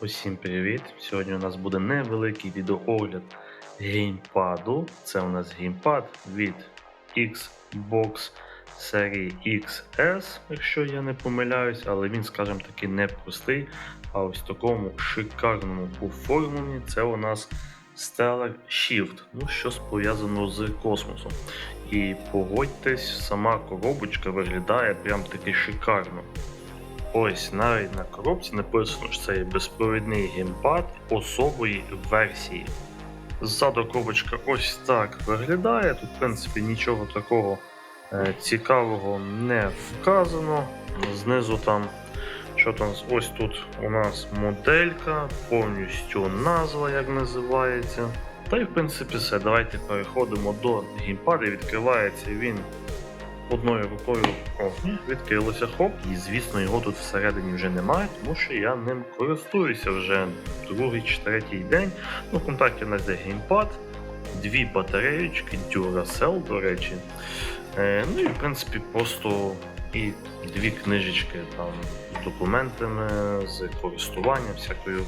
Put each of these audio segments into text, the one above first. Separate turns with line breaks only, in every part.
Усім привіт! Сьогодні у нас буде невеликий відеоогляд геймпаду. Це у нас геймпад від Xbox серії XS, якщо я не помиляюсь, але він, скажімо таки, не простий. А ось в такому шикарному оформленні це у нас Stellar Shift, ну щось пов'язано з космосом. І погодьтесь, сама коробочка виглядає прям таки шикарно. Ось навіть на коробці написано, що це є безпровідний геймпад особої версії. Ззаду коробочка ось так виглядає. Тут, в принципі, нічого такого е, цікавого не вказано. Знизу там, що там, ось тут у нас моделька, повністю назва, як називається. Та й в принципі все. Давайте переходимо до геймпада. Відкривається він одною рукою о, відкрилося хоп, і звісно його тут всередині вже немає, тому що я ним користуюся вже другий чи третій день. Ну, в комплекті у нас геймпад, дві батареєчки, Duracell, до речі. Е, ну і в принципі просто і дві книжечки там з документами, з користуванням, всякою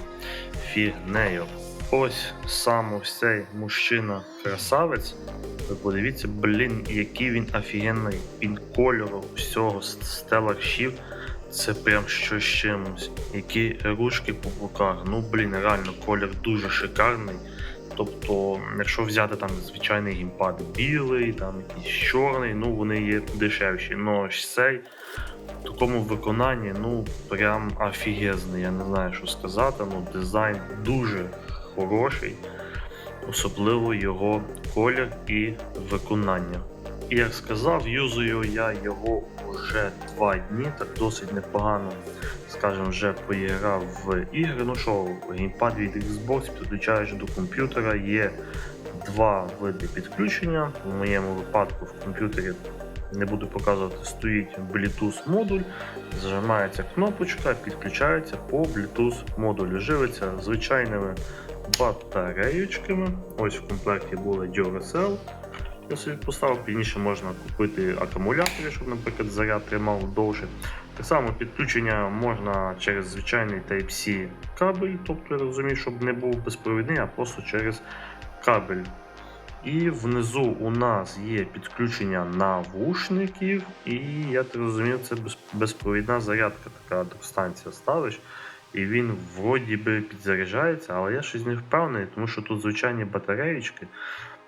фігнею. Ось сам ось цей мужчина-красавець. Ви подивіться, блін, який він офігенний. Він кольору всього Shift. Це прям що з чимось. Які ручки по боках. Ну блін, реально колір дуже шикарний. Тобто, якщо взяти там звичайний геймпад білий, там якийсь чорний, ну вони є дешевші. Ну ось цей в такому виконанні, ну прям офігезний. Я не знаю, що сказати. Ну, дизайн дуже хороший, особливо його колір і виконання. І як сказав, юзую я його вже два дні, так досить непогано, скажімо, вже поіграв в ігри. Ну що, геймпад від Xbox, підключаючи до комп'ютера, є два види підключення. В моєму випадку в комп'ютері не буду показувати, стоїть Bluetooth модуль, зажимається кнопочка, підключається по Bluetooth модулю. Живиться звичайними батареєчками. Ось в комплекті були Duracell. Я собі поставив, пізніше можна купити акумулятори, щоб, наприклад, заряд тримав довше. Так само підключення можна через звичайний Type-C кабель, тобто я розумію, щоб не був безпровідний, а просто через кабель. І внизу у нас є підключення навушників, і я так розумію, це безпровідна зарядка, така станція ставиш. І він вроді би підзаряджається, але я щось не впевнений, тому що тут звичайні батареєчки.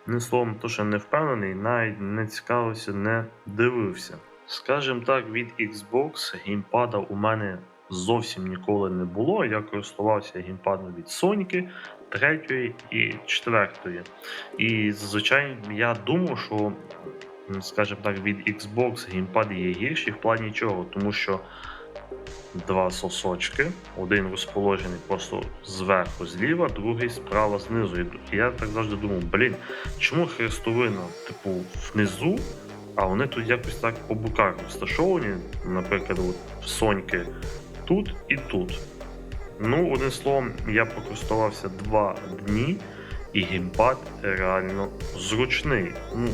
Не словом, то що не впевнений, навіть не цікавився, не дивився. Скажімо так, від Xbox геймпада у мене зовсім ніколи не було. Я користувався геймпадом від Sony, третьої і четвертої. І зазвичай я думав, що, скажімо так, від Xbox геймпад є гірший в плані чого, тому що два сосочки, один розположений просто зверху зліва, другий справа знизу. І я так завжди думав, блін, чому хрестовина, типу, внизу, а вони тут якось так по боках розташовані, наприклад, от Соньки тут і тут. Ну, одним словом, я покористувався два дні, і геймпад реально зручний. Ну,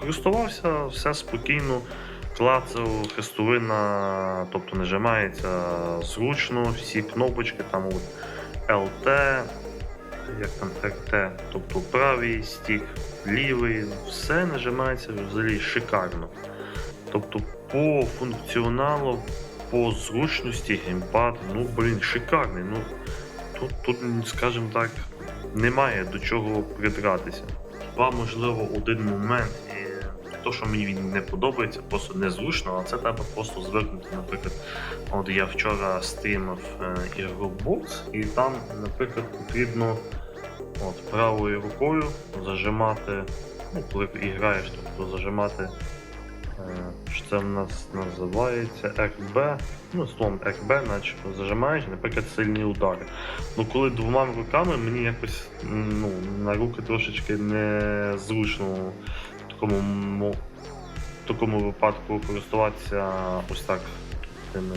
користувався все спокійно, клацав, хрестовина, тобто нажимається зручно, всі кнопочки, там от LT, як там RT, тобто правий стік, лівий, все нажимається взагалі шикарно. Тобто по функціоналу, по зручності геймпад, ну блін, шикарний. Ну, тут, тут, скажімо так, немає до чого придратися. Хіба можливо один момент, то, що мені він не подобається, просто незручно, а це треба просто звикнути. Наприклад, от я вчора стрімив е, ігру і там, наприклад, потрібно от, правою рукою зажимати, ну, коли граєш, тобто зажимати. е, Що це в нас називається RB, ну словом RB, начебто зажимаєш, наприклад, сильні удари. Ну коли двома руками мені якось ну, на руки трошечки незручно такому, в такому випадку користуватися ось так тими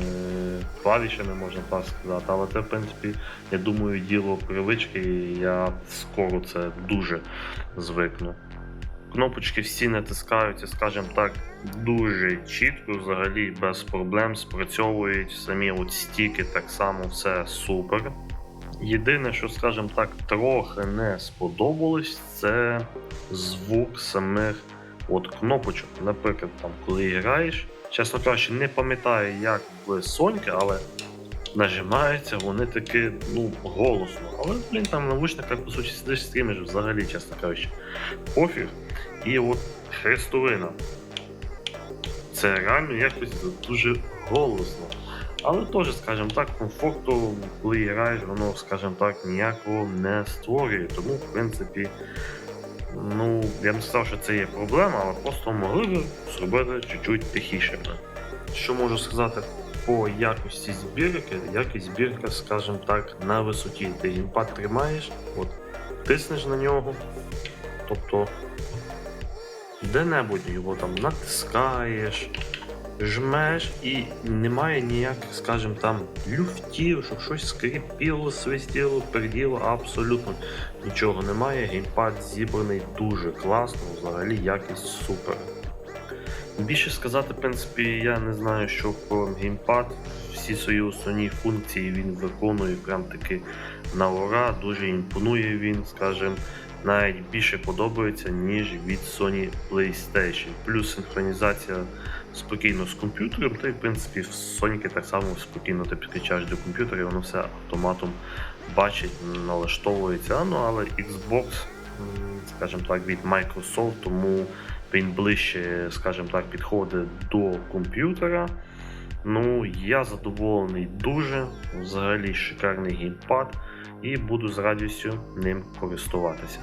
клавішами, можна так сказати. Але це, в принципі, я думаю, діло привички, і я скоро це дуже звикну. Кнопочки всі натискаються, скажімо так, дуже чітко, взагалі без проблем спрацьовують. Самі от стіки так само все супер. Єдине, що, скажімо так, трохи не сподобалось, це звук самих от кнопочок. Наприклад, там, коли граєш, чесно кажучи, не пам'ятаю, як в Соньки, але нажимаються вони таки ну, голосно. Але, блін, там навушниках, по суті, сидиш стрімиш взагалі, чесно кажучи, пофіг. І от хрестовина. Це реально якось дуже голосно. Але теж, скажімо так, комфорту, коли граєш, воно, скажімо так, ніякого не створює. Тому, в принципі, ну, я не сказав, що це є проблема, але просто могли б зробити чуть-чуть тихіше. Що можу сказати по якості збірки? Якість збірка, скажімо так, на висоті. Ти гімпад тримаєш, от, тиснеш на нього, тобто де-небудь його там натискаєш, жмеш і немає ніяких, скажімо там, люфтів, щоб щось скрипіло, свистіло, перділо, абсолютно нічого немає. Геймпад зібраний дуже класно, взагалі якість супер. Більше сказати, в принципі, я не знаю, що про геймпад. Всі свої основні функції він виконує прям таки на ура, дуже імпонує він, скажімо, навіть більше подобається, ніж від Sony PlayStation. Плюс синхронізація спокійно з комп'ютером, та й в принципі в Sony так само спокійно ти підключаєш до комп'ютера, і воно все автоматом бачить, налаштовується. Ну але Xbox, скажімо так, від Microsoft, тому він ближче, скажімо так, підходить до комп'ютера. Ну, я задоволений дуже. Взагалі шикарний геймпад і буду з радістю ним користуватися.